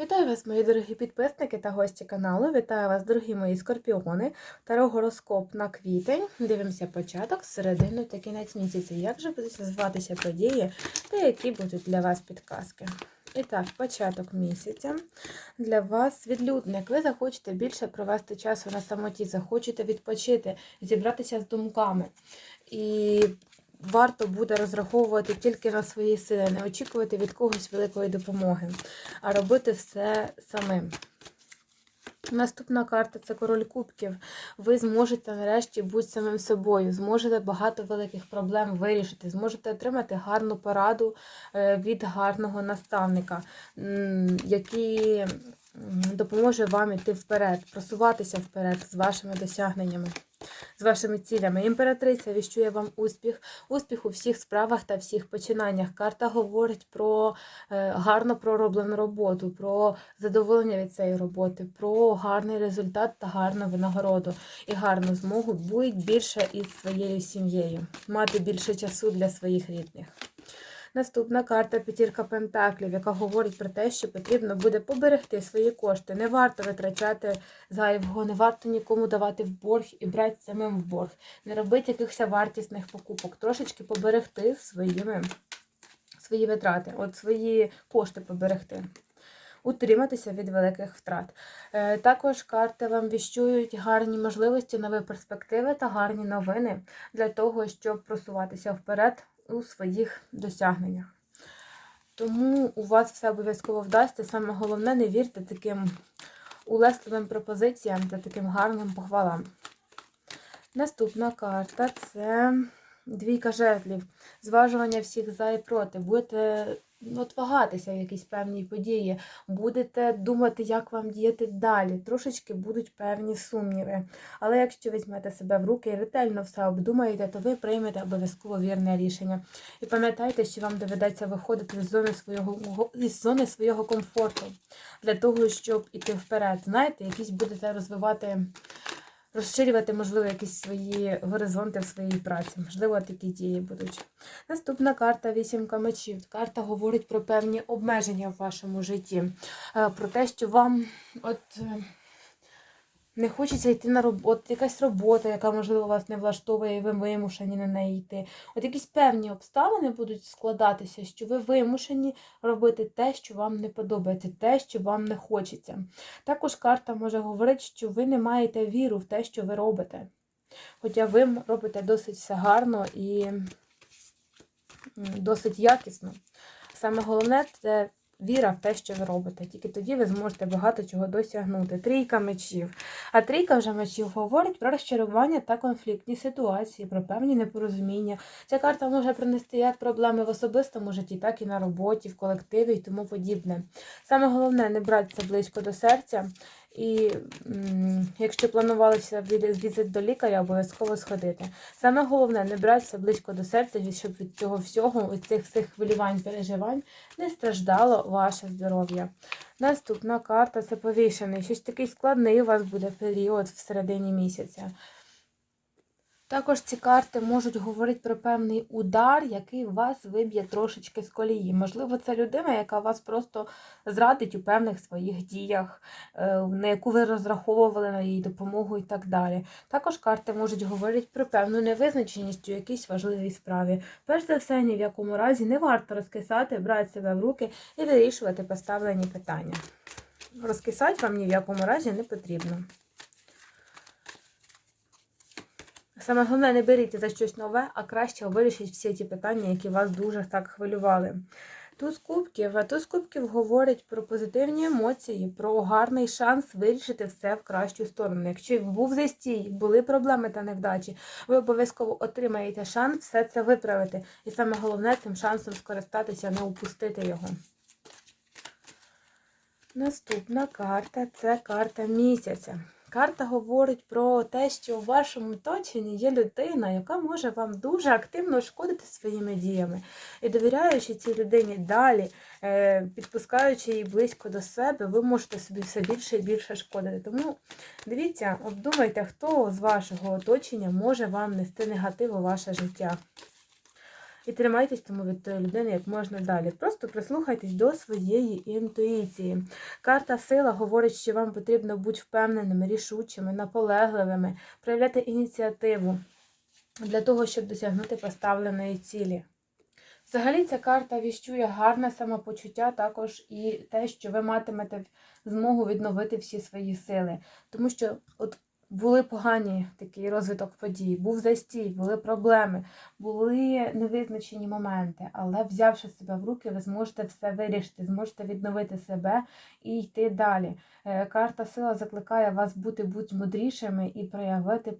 Вітаю вас, мої дорогі підписники та гості каналу. Вітаю вас, дорогі мої скорпіони. Таро гороскоп на квітень. Дивимося початок, середину та кінець місяця. Як же будуть зватися події та які будуть для вас підказки? І так, початок місяця. Для вас відлюдник. Ви захочете більше провести часу на самоті, захочете відпочити, зібратися з думками. І варто буде розраховувати тільки на свої сили, не очікувати від когось великої допомоги, а робити все самим. Наступна карта це король кубків. Ви зможете нарешті бути самим собою, зможете багато великих проблем вирішити, зможете отримати гарну пораду е, від гарного наставника, який допоможе вам іти вперед, просуватися вперед з вашими досягненнями. З вашими цілями. Імператриця віщує вам успіх, успіх у всіх справах та всіх починаннях. Карта говорить про е, гарно пророблену роботу, про задоволення від цієї роботи, про гарний результат та гарну винагороду і гарну змогу бути більше із своєю сім'єю, мати більше часу для своїх рідних. Наступна карта п'ятірка пентаклів, яка говорить про те, що потрібно буде поберегти свої кошти. Не варто витрачати зайвого, не варто нікому давати в борг і брати самим в борг. Не робити якихось вартісних покупок, трошечки поберегти своїми, свої витрати, от свої кошти поберегти. Утриматися від великих втрат. Е, Також карти вам віщують гарні можливості, нові перспективи та гарні новини для того, щоб просуватися вперед у своїх досягненнях. Тому у вас все обов'язково вдасться. Саме головне, не вірте таким улесливим пропозиціям та таким гарним похвалам. Наступна карта це двійка жезлів. Зважування всіх за і проти. Будете от вагатися в якійсь певній події, будете думати, як вам діяти далі. Трошечки будуть певні сумніви. Але якщо візьмете себе в руки і ретельно все обдумаєте, то ви приймете обов'язково вірне рішення. І пам'ятайте, що вам доведеться виходити з зони свого із зони свого комфорту для того, щоб іти вперед. Знаєте, якісь будете розвивати. Розширювати, можливо, якісь свої горизонти в своїй праці. Можливо, такі дії будуть. Наступна карта вісімка мечів. Карта говорить про певні обмеження в вашому житті, Е, про те, що вам от не хочеться йти на роботу, якась робота, яка, можливо, вас не влаштовує, і ви вимушені на неї йти. От якісь певні обставини будуть складатися, що ви вимушені робити те, що вам не подобається, те, що вам не хочеться. Також карта може говорити, що ви не маєте віру в те, що ви робите. Хоча ви робите досить все гарно і досить якісно. Саме головне це віра в те, що ви робите. Тільки тоді ви зможете багато чого досягнути. Трійка мечів. А трійка вже мечів говорить про розчарування та конфліктні ситуації, про певні непорозуміння. Ця карта може принести як проблеми в особистому житті, так і на роботі, в колективі і тому подібне. Саме головне не брати це близько до серця. І якщо планувалося візит до лікаря, обов'язково сходити. Саме головне не брати це близько до серця, щоб від цього всього, від цих всіх хвилювань, переживань, не страждало ваше здоров'я. Наступна карта це повішений. Щось такий складний у вас буде період в середині місяця. Також ці карти можуть говорити про певний удар, який вас виб'є трошечки з колії. Можливо, це людина, яка вас просто зрадить у певних своїх діях, е, на яку ви розраховували на її допомогу і так далі. Також карти можуть говорити про певну невизначеність у якійсь важливій справі. Перш за все, ні в якому разі не варто розкисати, брати себе в руки і вирішувати поставлені питання. Розкисати вам ні в якому разі не потрібно. Саме головне, не беріться за щось нове, а краще вирішіть всі ті питання, які вас дуже так хвилювали. Туз кубків, туз кубків говорить про позитивні емоції, про гарний шанс вирішити все в кращу сторону. Якщо був застій, були проблеми та невдачі, ви обов'язково отримаєте шанс все це виправити. І саме головне цим шансом скористатися, не упустити його. Наступна карта це карта місяця. Карта говорить про те, що у вашому оточенні є людина, яка може вам дуже активно шкодити своїми діями. І довіряючи цій людині далі, е, підпускаючи її близько до себе, ви можете собі все більше і більше шкодити. Тому дивіться, обдумайте, хто з вашого оточення може вам нести негатив у ваше життя. І тримайтесь тому від тої людини як можна далі. Просто прислухайтесь до своєї інтуїції. Карта сила говорить, що вам потрібно бути впевненими, рішучими, наполегливими, проявляти ініціативу для того, щоб досягнути поставленої цілі. Взагалі, ця карта віщує гарне самопочуття, також і те, що ви матимете змогу відновити всі свої сили. Тому що от були погані такий розвиток подій, був застій, були проблеми, були невизначені моменти, але взявши себе в руки, ви зможете все вирішити, зможете відновити себе і йти далі. Е, Карта сила закликає вас бути будь мудрішими і проявити,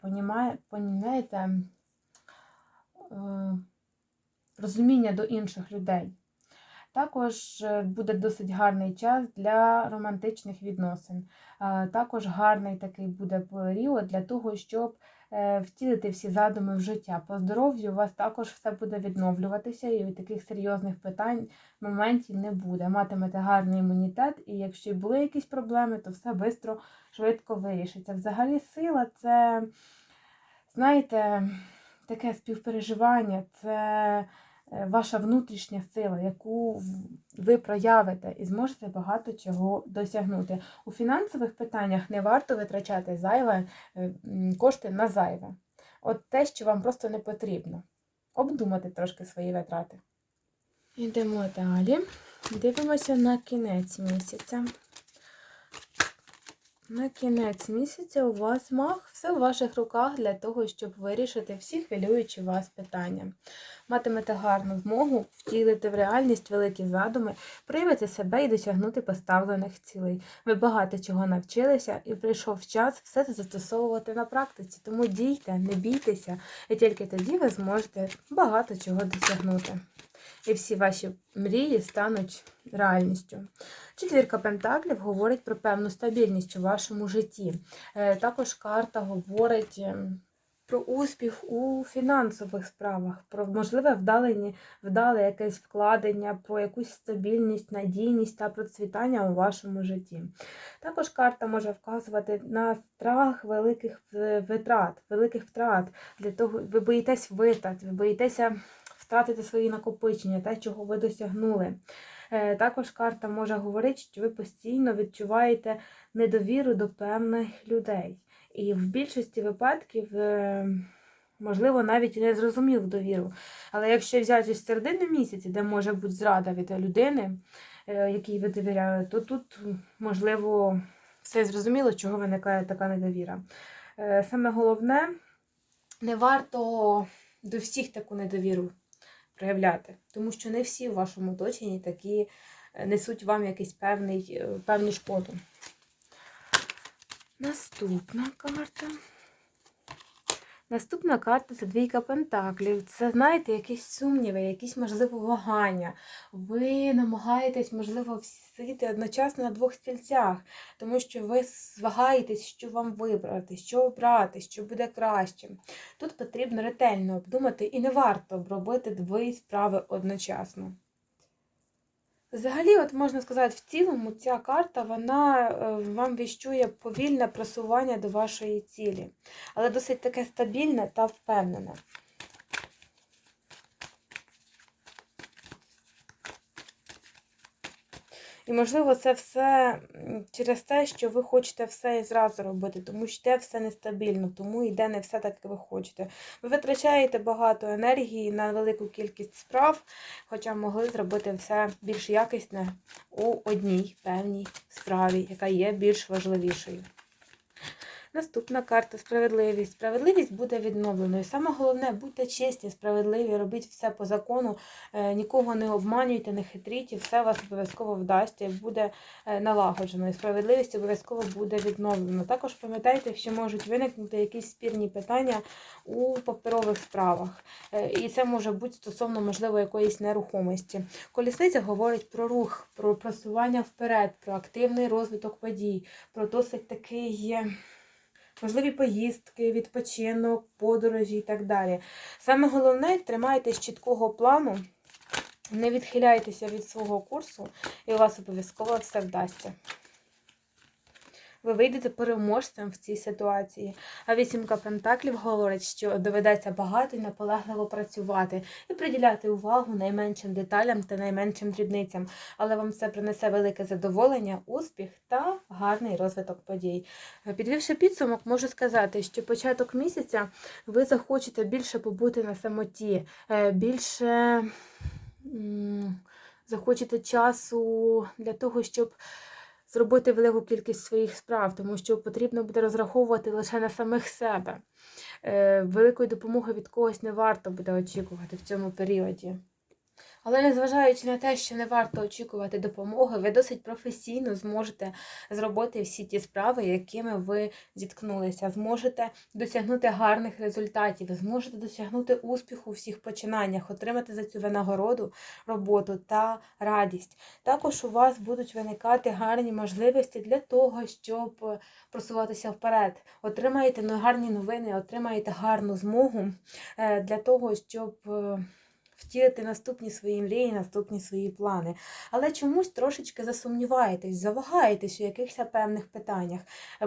понімаєте, е, розуміння до інших людей. Також е, буде досить гарний час для романтичних відносин. Також гарний такий буде період для того, щоб е, втілити всі задуми в життя. По здоров'ю у вас також все буде відновлюватися, і таких серйозних питань, моментів не буде. Матимете гарний імунітет, і якщо були якісь проблеми, то все швидко, швидко вирішиться. Взагалі, сила це, знаєте, таке співпереживання, це ваша внутрішня сила, яку ви проявите і зможете багато чого досягнути. У фінансових питаннях не варто витрачати зайве е, кошти на зайве. От те, що вам просто не потрібно. Обдумати трошки свої витрати. Йдемо далі. Дивимося на кінець місяця. На кінець місяця у вас мах, все в ваших руках для того, щоб вирішити всі хвилюючі вас питання. Матимете гарну змогу втілити в реальність великі задуми, проявити себе і досягнути поставлених цілей. Ви багато чого навчилися і прийшов час все це застосовувати на практиці. Тому дійте, не бійтеся, і тільки тоді ви зможете багато чого досягнути. І всі ваші мрії стануть реальністю. Четвірка Пентаклів говорить про певну стабільність у вашому житті. Е, Також карта говорить ем, про успіх у фінансових справах, про можливе вдалені, вдале якесь вкладення, про якусь стабільність, надійність та процвітання у вашому житті. Також карта може вказувати на страх великих витрат, великих втрат. Для того ви боїтесь витрат, ви боїтеся втратити свої накопичення, те, чого ви досягнули. Е, Також карта може говорити, що ви постійно відчуваєте недовіру до певних людей. І в більшості випадків, е, можливо, навіть не зрозумів довіру. Але якщо взяти з середини місяця, де може бути зрада від людини, е, якій ви довіряєте, то тут, можливо, все зрозуміло, чого виникає така недовіра. Саме головне, не варто до всіх таку недовіру проявляти, тому що не всі в вашому оточенні такі е, несуть вам якийсь певний, е, певну шкоду. Наступна карта. Наступна карта це двійка пентаклів. Це, знаєте, якісь сумніви, якісь, можливо, вагання. Ви намагаєтесь, можливо, сидіти одночасно на двох стільцях, тому що ви вагаєтесь, що вам вибрати, що обрати, що буде краще. Тут потрібно ретельно обдумати і не варто робити дві справи одночасно. Взагалі, от можна сказати, в цілому ця карта вона е, вам віщує повільне просування до вашої цілі, але досить таке стабільне та впевнене. І, можливо, це все через те, що ви хочете все і зразу робити, тому що йде все нестабільно, тому йде не все так, як ви хочете. Ви витрачаєте багато енергії на велику кількість справ, хоча могли зробити все більш якісне у одній певній справі, яка є більш важливішою. Наступна карта справедливість. Справедливість буде відновленою. Саме головне, будьте чесні, справедливі, робіть все по закону, е, нікого не обманюйте, не хитріть, і все вас обов'язково вдасться буде е, налагоджено. І справедливість обов'язково буде відновлено. Також пам'ятайте, що можуть виникнути якісь спірні питання у паперових справах. Е, І це може бути стосовно, можливо, якоїсь нерухомості. Колісниця говорить про рух, про просування вперед, про активний розвиток подій, про досить такий. Можливі поїздки, відпочинок, подорожі і так далі. Саме головне, тримайтесь чіткого плану, не відхиляйтеся від свого курсу, і у вас обов'язково все вдасться. Ви вийдете переможцем в цій ситуації. А вісімка пентаклів говорить, що доведеться багато і наполегливо працювати і приділяти увагу найменшим деталям та найменшим дрібницям. Але вам це принесе велике задоволення, успіх та гарний розвиток подій. Підвівши підсумок, можу сказати, що початок місяця ви захочете більше побути на самоті, е, більше захочете часу для того, щоб зробити велику кількість своїх справ, тому що потрібно буде розраховувати лише на самих себе. Е, Великої допомоги від когось не варто буде очікувати в цьому періоді. Але незважаючи на те, що не варто очікувати допомоги, ви досить професійно зможете зробити всі ті справи, якими ви зіткнулися. Зможете досягнути гарних результатів, зможете досягнути успіху у всіх починаннях, отримати за цю винагороду, роботу та радість. Також у вас будуть виникати гарні можливості для того, щоб просуватися вперед. Отримаєте гарні новини, отримаєте гарну змогу е, для того, щоб. Втілити наступні свої мрії, наступні свої плани. Але чомусь трошечки засумніваєтесь, завагаєтесь у якихось певних питаннях.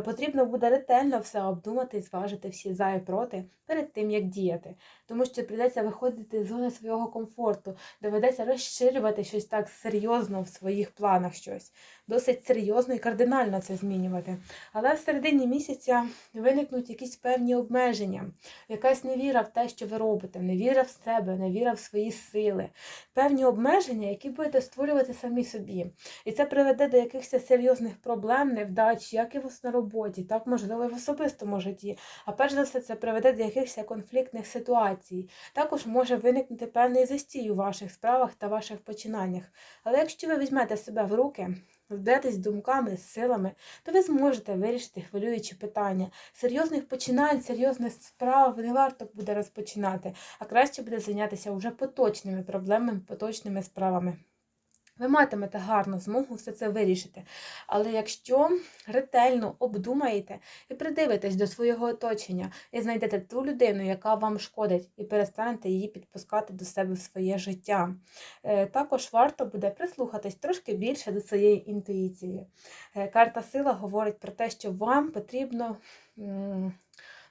Потрібно буде ретельно все обдумати і зважити всі за і проти перед тим, як діяти. Тому що прийдеться виходити з зони свого комфорту, доведеться розширювати щось так серйозно в своїх планах щось. Досить серйозно і кардинально це змінювати. Але в середині місяця виникнуть якісь певні обмеження, якась невіра в те, що ви робите, невіра в себе, невіра в свої сили, певні обмеження, які будете створювати самі собі. І це приведе до якихось серйозних проблем, невдач, як і вас на роботі, так можливо і в особистому житті. А перш за все, це приведе до якихось конфліктних ситуацій. Також може виникнути певний застій у ваших справах та ваших починаннях. Але якщо ви візьмете себе в руки, зберетесь думками, силами, то ви зможете вирішити хвилюючі питання. Серйозних починань, серйозних справ не варто буде розпочинати, а краще буде зайнятися вже поточними проблемами, поточними справами. Ви матимете гарну змогу все це вирішити. Але якщо ретельно обдумаєте і придивитесь до свого оточення, і знайдете ту людину, яка вам шкодить, і перестанете її підпускати до себе в своє життя. Е, Також варто буде прислухатись трошки більше до своєї інтуїції. Е, Карта сила говорить про те, що вам потрібно.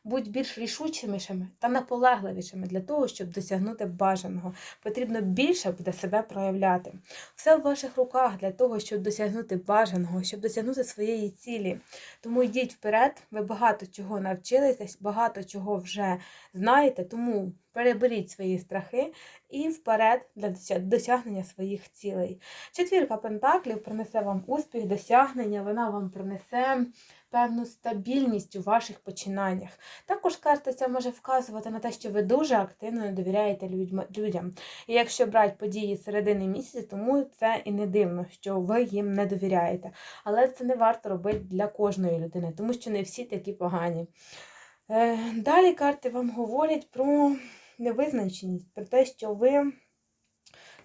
Будь більш рішучимішими та наполегливішими для того, щоб досягнути бажаного. Потрібно більше буде себе проявляти. Все в ваших руках для того, щоб досягнути бажаного, щоб досягнути своєї цілі. Тому йдіть вперед, ви багато чого навчились, багато чого вже знаєте, тому переберіть свої страхи і вперед для досягнення своїх цілей. Четвірка пентаклів принесе вам успіх, досягнення, вона вам принесе певну стабільність у ваших починаннях. Також карта ця може вказувати на те, що ви дуже активно не довіряєте людям. І якщо брати події середини місяця, тому це і не дивно, що ви їм не довіряєте. Але це не варто робити для кожної людини, тому що не всі такі погані. Е, Далі карти вам говорять про невизначеність, про те, що ви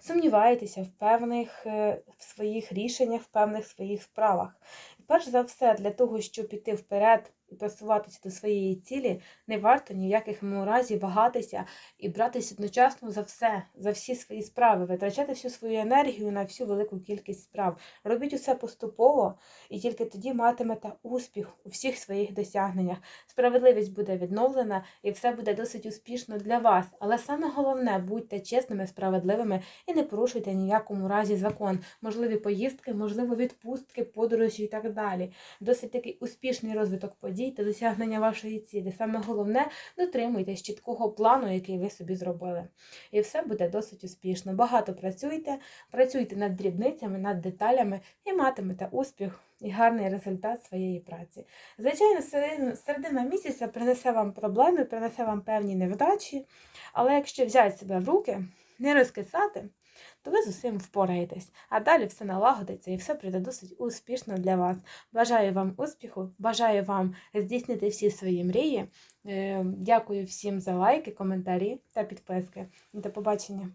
сумніваєтеся в певних е, в своїх рішеннях, в певних своїх справах. І перш за все, для того, щоб піти вперед просуватися до своєї цілі, не варто ні в разі вагатися і братися одночасно за все, за всі свої справи, витрачати всю свою енергію на всю велику кількість справ. Робіть усе поступово, і тільки тоді матимете успіх у всіх своїх досягненнях. Справедливість буде відновлена і все буде досить успішно для вас. Але саме головне будьте чесними, справедливими і не порушуйте ні в якому разі закон. Можливі поїздки, можливо, відпустки, подорожі і так далі. Досить такий успішний розвиток подій та досягнення вашої цілі. Саме головне дотримуйтесь чіткого плану, який ви собі зробили. І все буде досить успішно. Багато працюйте, працюйте над дрібницями, над деталями і матимете успіх і гарний результат своєї праці. Звичайно, середина місяця принесе вам проблеми, принесе вам певні невдачі, але якщо взяти себе в руки, не розкисати, то ви з усім впораєтесь. А далі все налагодиться і все прийде досить успішно для вас. Бажаю вам успіху, бажаю вам здійснити всі свої мрії. Е, Дякую всім за лайки, коментарі та підписки. До побачення!